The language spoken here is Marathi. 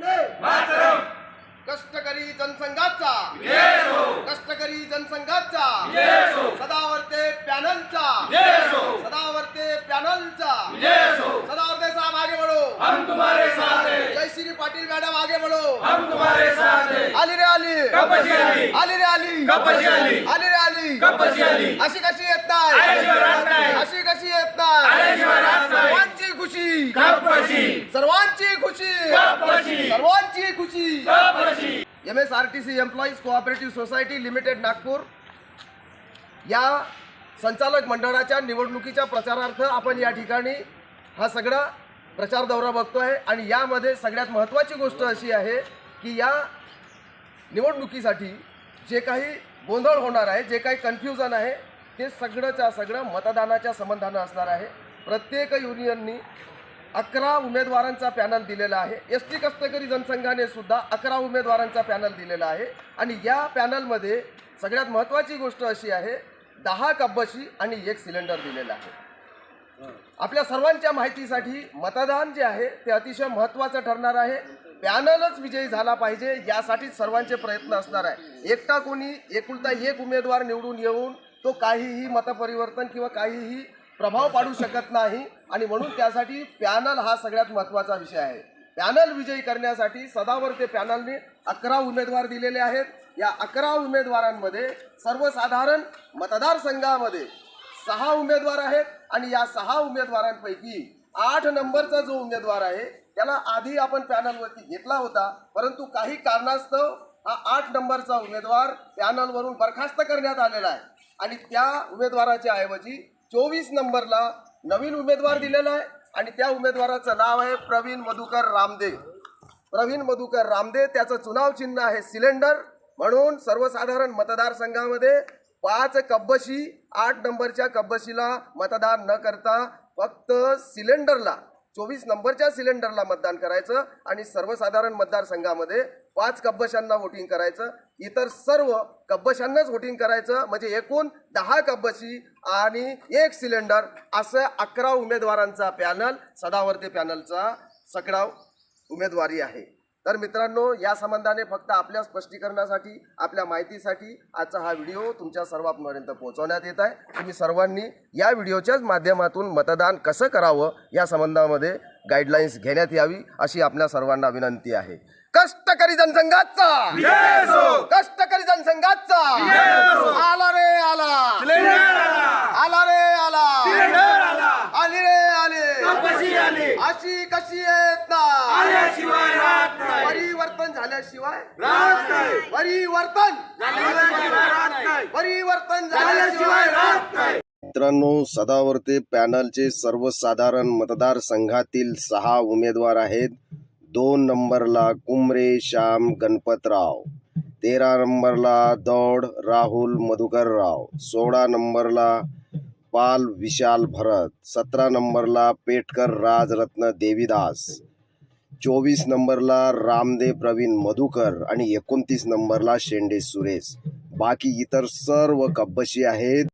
वंदे कष्टकरी जनसंघाचा. कष्टकरी जनसंघाचा. सदावर्ते पॅनलचा. सदावर्ते पॅनलचा सदावर्ते साहेब आगे बढ़ो हम तुम्हारे जयश्री पाटील मॅडम आगे बढ़ो. हम तुम्हारे साथ हैं। आली रे आली. आली. आली रे आली. आली. आली रे आली. अशी कशी येत नाही. अशी कशी येत नाही. सर्वांची खुशी. सर्वांची खुशी. सर्वांची खुशी. M S R T C employees cooperative society limited Nagpur. या संचालक मंडळाच्या निवडणुकीच्या प्रचारार्थ आपण या ठिकाणी हा सगळा प्रचार दौरा बघतोय आणि यामध्ये सगळ्यात महत्त्वाची गोष्ट अशी आहे की या निवडणुकीसाठी जे काही गोंधळ होणार आहे जे काही कन्फ्युजन आहे ते सगळंच्या सगळं मतदानाच्या संबंधानं असणार आहे. प्रत्येक युनियननी अकरा उमेदवारांचा पॅनल दिलेला आहे. एस टी कष्टकरी जनसंघाने सुद्धा अकरा उमेदवारांचा पॅनल दिलेला आहे. आणि या पॅनलमध्ये सगळ्यात महत्त्वाची गोष्ट अशी आहे दहा कब्बशी आणि एक सिलेंडर दिलेला आहे. आपल्या सर्वांच्या माहितीसाठी मतदान जे आहे ते अतिशय महत्त्वाचं ठरणार आहे. पॅनलच विजयी झाला पाहिजे यासाठी सर्वांचे प्रयत्न असणार आहे. एकटा कोणी एकुलता एक उमेदवार निवडून येऊन तो काहीही मतपरिवर्तन किंवा काहीही प्रभाव पाडू शकत नाही आणि म्हणून त्यासाठी पॅनल हा सगळ्यात महत्त्वाचा विषय आहे. पॅनल विजयी करण्यासाठी सदावर ते पॅनलने अकरा उमेदवार दिलेले आहेत. या अकरा उमेदवारांमध्ये सर्वसाधारण मतदारसंघामध्ये सहा उमेदवार आहेत. आणि या सहा उमेदवारांपैकी आठ नंबरचा जो उमेदवार आहे त्याला आधी आपण पॅनलवरती घेतला होता. परंतु काही कारणास्तव हा आठ नंबरचा उमेदवार पॅनलवरून बरखास्त करण्यात आलेला आहे. आणि त्या उमेदवाराच्या ऐवजी चोवीस नंबरला नवीन उमेदवार दिलेला आहे. आणि त्या उमेदवाराचं नाव आहे प्रवीण मधुकर रामदे. प्रवीण मधुकर रामदे त्याचं चुनाव चिन्ह आहे सिलेंडर. म्हणून सर्वसाधारण मतदारसंघामध्ये पाच कब्बशी आठ नंबरच्या कब्बशीला मतदान न करता फक्त सिलेंडरला चोवीस नंबरच्या सिलेंडरला मतदान करायचं आणि सर्वसाधारण मतदारसंघामध्ये पाच कब्बशांना वोटिंग करायचं. इतर सर्व कब्बशांनाच वोटिंग करायचं. म्हणजे एकूण दहा कब्बशी आणि एक सिलेंडर असं अकरा उमेदवारांचा पॅनल सदावर्ते पॅनलचा सकडाव उमेदवारी आहे. तर मित्रांनो या संबंधाने फक्त आपल्या स्पष्टीकरणासाठी आपल्या माहितीसाठी आजचा हा व्हिडिओ तुमच्या सर्वांपर्यंत पोहोचवण्यात येत आहे. तुम्ही सर्वांनी या व्हिडिओच्याच माध्यमातून मतदान कसं करावं या संबंधामध्ये गाईडलाईन्स घेण्यात यावी अशी आपल्या सर्वांना विनंती आहे. कष्टकरी जनसंघाचा! कष्टकरी जनसंघाचा! आला रे आला! आला! रे आला! आली! रे आले! अशी कशी येत ना आल्याशिवाय राहत नाही परिवर्तन झाल्याशिवाय राहत नाही. परिवर्तन आल्याशिवाय राहत नाही. परिवर्तन झाल्याशिवाय राहत नाही. मित्रांनो सदावर्ते पॅनलचे सर्वसाधारण मतदारसंघातील सहा उमेदवार आहेत. दोन नंबरला कुमरे श्याम गणपतराव तेरा नंबरला दौड राहुल मधुकरराव सोळा नंबरला पाल विशाल भरत सतरा नंबरला पेटकर राजरत्न देवीदास चोवीस नंबरला रामदेव प्रवीण मधुकर आणि एकोणतीस नंबरला शेंडे सुरेश. बाकी इतर सर्व कब्बशी आहेत.